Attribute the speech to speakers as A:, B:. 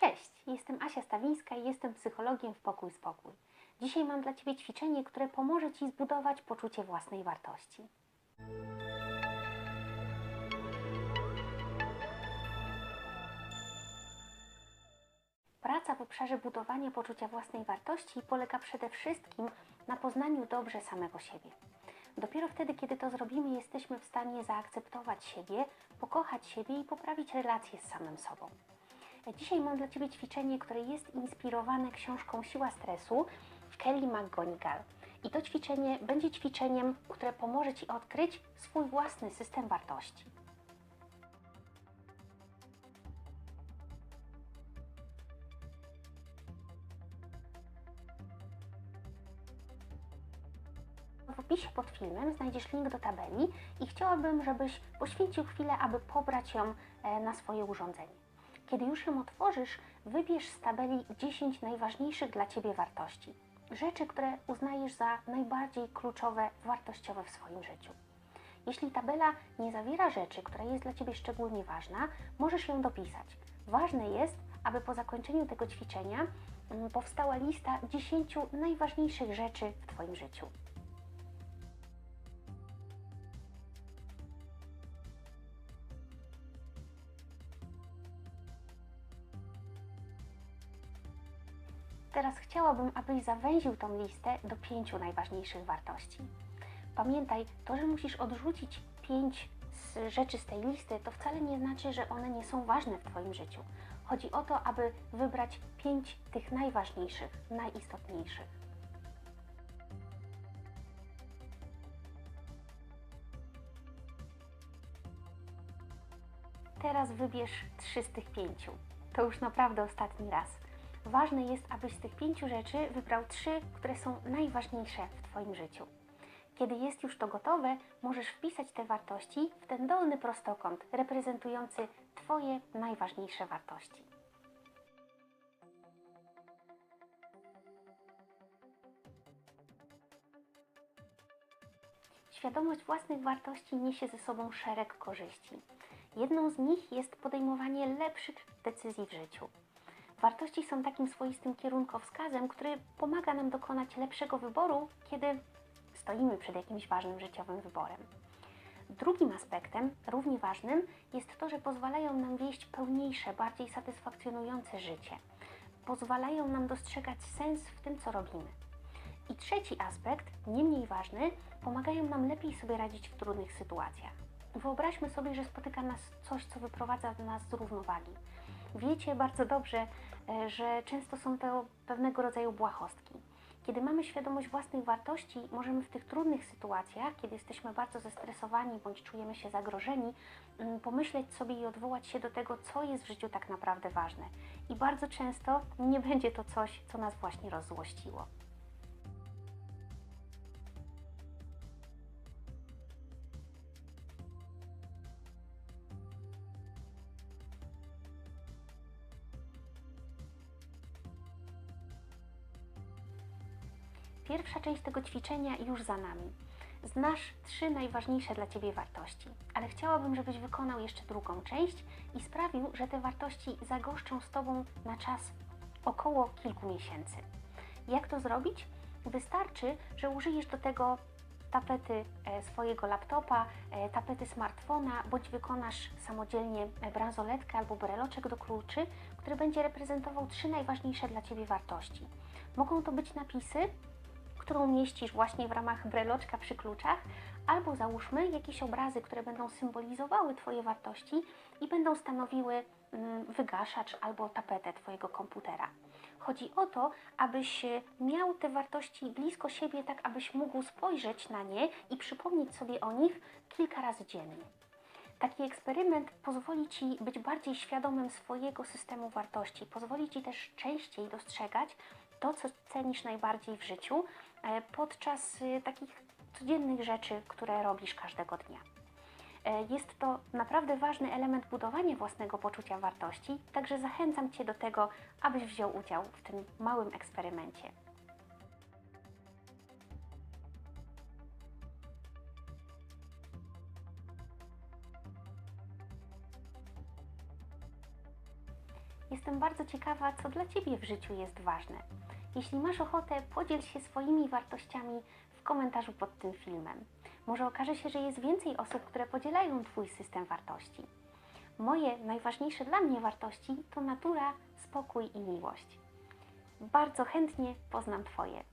A: Cześć, jestem Asia Stawińska i jestem psychologiem w Pokój Spokój. Dzisiaj mam dla Ciebie ćwiczenie, które pomoże Ci zbudować poczucie własnej wartości. Praca w obszarze budowania poczucia własnej wartości polega przede wszystkim na poznaniu dobrze samego siebie. Dopiero wtedy, kiedy to zrobimy, jesteśmy w stanie zaakceptować siebie, pokochać siebie i poprawić relacje z samym sobą. Dzisiaj mam dla Ciebie ćwiczenie, które jest inspirowane książką Siła Stresu Kelly McGonigal. I to ćwiczenie będzie ćwiczeniem, które pomoże Ci odkryć swój własny system wartości. W opisie pod filmem znajdziesz link do tabeli i chciałabym, żebyś poświęcił chwilę, aby pobrać ją e, na swoje urządzenie. Kiedy już ją otworzysz, wybierz z tabeli 10 najważniejszych dla Ciebie wartości. Rzeczy, które uznajesz za najbardziej kluczowe, wartościowe w swoim życiu. Jeśli tabela nie zawiera rzeczy, która jest dla Ciebie szczególnie ważna, możesz ją dopisać. Ważne jest, aby po zakończeniu tego ćwiczenia mm, powstała lista 10 najważniejszych rzeczy w Twoim życiu. Teraz chciałabym, abyś zawęził tą listę do pięciu najważniejszych wartości. Pamiętaj, to, że musisz odrzucić pięć z rzeczy z tej listy, to wcale nie znaczy, że one nie są ważne w Twoim życiu. Chodzi o to, aby wybrać pięć tych najważniejszych, najistotniejszych. Teraz wybierz trzy z tych pięciu. To już naprawdę ostatni raz. Ważne jest, abyś z tych pięciu rzeczy wybrał trzy, które są najważniejsze w Twoim życiu. Kiedy jest już to gotowe, możesz wpisać te wartości w ten dolny prostokąt reprezentujący Twoje najważniejsze wartości. Świadomość własnych wartości niesie ze sobą szereg korzyści. Jedną z nich jest podejmowanie lepszych decyzji w życiu. Wartości są takim swoistym kierunkowskazem, który pomaga nam dokonać lepszego wyboru, kiedy stoimy przed jakimś ważnym życiowym wyborem. Drugim aspektem, równie ważnym, jest to, że pozwalają nam wieść pełniejsze, bardziej satysfakcjonujące życie. Pozwalają nam dostrzegać sens w tym, co robimy. I trzeci aspekt, nie mniej ważny, pomagają nam lepiej sobie radzić w trudnych sytuacjach. Wyobraźmy sobie, że spotyka nas coś, co wyprowadza nas z równowagi. Wiecie bardzo dobrze, e, że często są to pewnego rodzaju błahostki. Kiedy mamy świadomość własnych wartości, możemy w tych trudnych sytuacjach, kiedy jesteśmy bardzo zestresowani bądź czujemy się zagrożeni, mm, pomyśleć sobie i odwołać się do tego, co jest w życiu tak naprawdę ważne. I bardzo często nie będzie to coś, co nas właśnie rozzłościło. Pierwsza część tego ćwiczenia już za nami. Znasz trzy najważniejsze dla Ciebie wartości, ale chciałabym, żebyś wykonał jeszcze drugą część i sprawił, że te wartości zagoszczą z Tobą na czas około kilku miesięcy. Jak to zrobić? Wystarczy, że użyjesz do tego tapety e, swojego laptopa, e, tapety smartfona, bądź wykonasz samodzielnie bransoletkę albo breloczek do kluczy, który będzie reprezentował trzy najważniejsze dla Ciebie wartości. Mogą to być napisy, którą mieścisz właśnie w ramach breloczka przy kluczach, albo załóżmy jakieś obrazy, które będą symbolizowały Twoje wartości i będą stanowiły mm, wygaszacz albo tapetę Twojego komputera. Chodzi o to, abyś miał te wartości blisko siebie, tak abyś mógł spojrzeć na nie i przypomnieć sobie o nich kilka razy dziennie. Taki eksperyment pozwoli Ci być bardziej świadomym swojego systemu wartości, pozwoli Ci też częściej dostrzegać to, co cenisz najbardziej w życiu e, podczas e, takich codziennych rzeczy, które robisz każdego dnia. E, jest to naprawdę ważny element budowania własnego poczucia wartości, także zachęcam Cię do tego, abyś wziął udział w tym małym eksperymencie. Jestem bardzo ciekawa, co dla Ciebie w życiu jest ważne. Jeśli masz ochotę, podziel się swoimi wartościami w komentarzu pod tym filmem. Może okaże się, że jest więcej osób, które podzielają Twój system wartości. Moje najważniejsze dla mnie wartości to natura, spokój i miłość. Bardzo chętnie poznam Twoje.